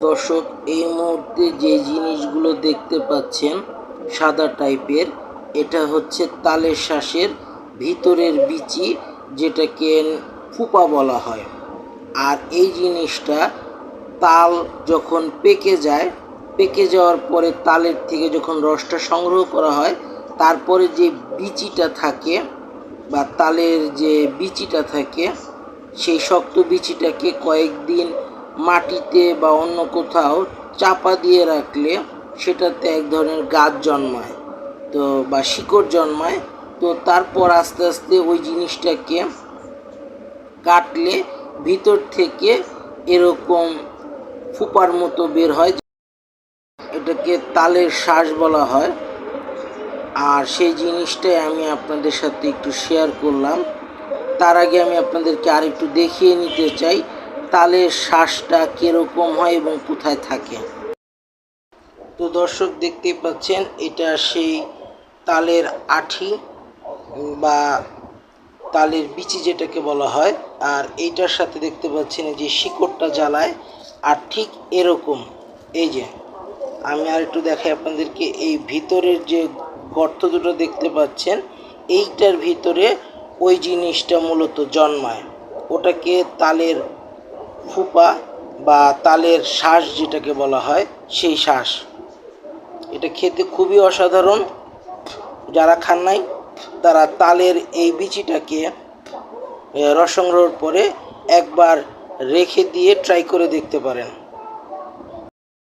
দর্শক, এই মুহূর্তে যে জিনিসগুলো দেখতে পাচ্ছেন সাদা টাইপের, এটা হচ্ছে তালের শ্বাসের ভিতরের বিচি, যেটাকে ফুপা বলা হয়। আর এই জিনিসটা তাল যখন পেকে যায়, পেকে যাওয়ার পরে তালের থেকে যখন রসটা সংগ্রহ করা হয়, তারপরে যে বিচিটা থাকে বা তালের যে বিচিটা থাকে, সেই শক্ত বিচিটাকে কয়েকদিন মাটিতে বা অন্য কোথাও চাপা দিয়ে রাখলে সেটাতে এক ধরনের গাছ জন্মায়, তো বা শিকড় জন্মায়, তো তারপর আস্তে আস্তে ওই জিনিসটাকে কাটলে ভিতর থেকে এরকম ফুপার মতো বের হয়, এটাকে তালের শ্বাস বলা হয়। আর সেই জিনিসটাই আমি আপনাদের সাথে একটু শেয়ার করলাম। তার আগে আমি আপনাদেরকে আর একটু দেখিয়ে নিতে চাই। তালের শ্বাসটা কীরকম হয় এবং কোথায় থাকে? তো দর্শক দেখতেই পাচ্ছেন, এটা সেই তালের আঠি বা তালের বিচি যেটাকে বলা হয়, আর এইটার সাথে দেখতে পাচ্ছেন যে শিকড়টা জ্বালায়, আর ঠিক এরকম, এই যে। আমি আর একটু দেখাই আপনাদেরকে, এই ভিতরের যে গর্ত দুটো দেখতে পাচ্ছেন, এইটার ভিতরে ওই জিনিসটা মূলত জন্মায়। ওটাকে তালের ফুপা বা তালের শ্বাস যেটাকে বলা হয়, সেই শ্বাস। এটা খেতে খুবই অসাধারণ। যারা খান নাই, তারা তালের এই বিচিটাকে রস পরে একবার রেখে দিয়ে ট্রাই করে দেখতে পারেন।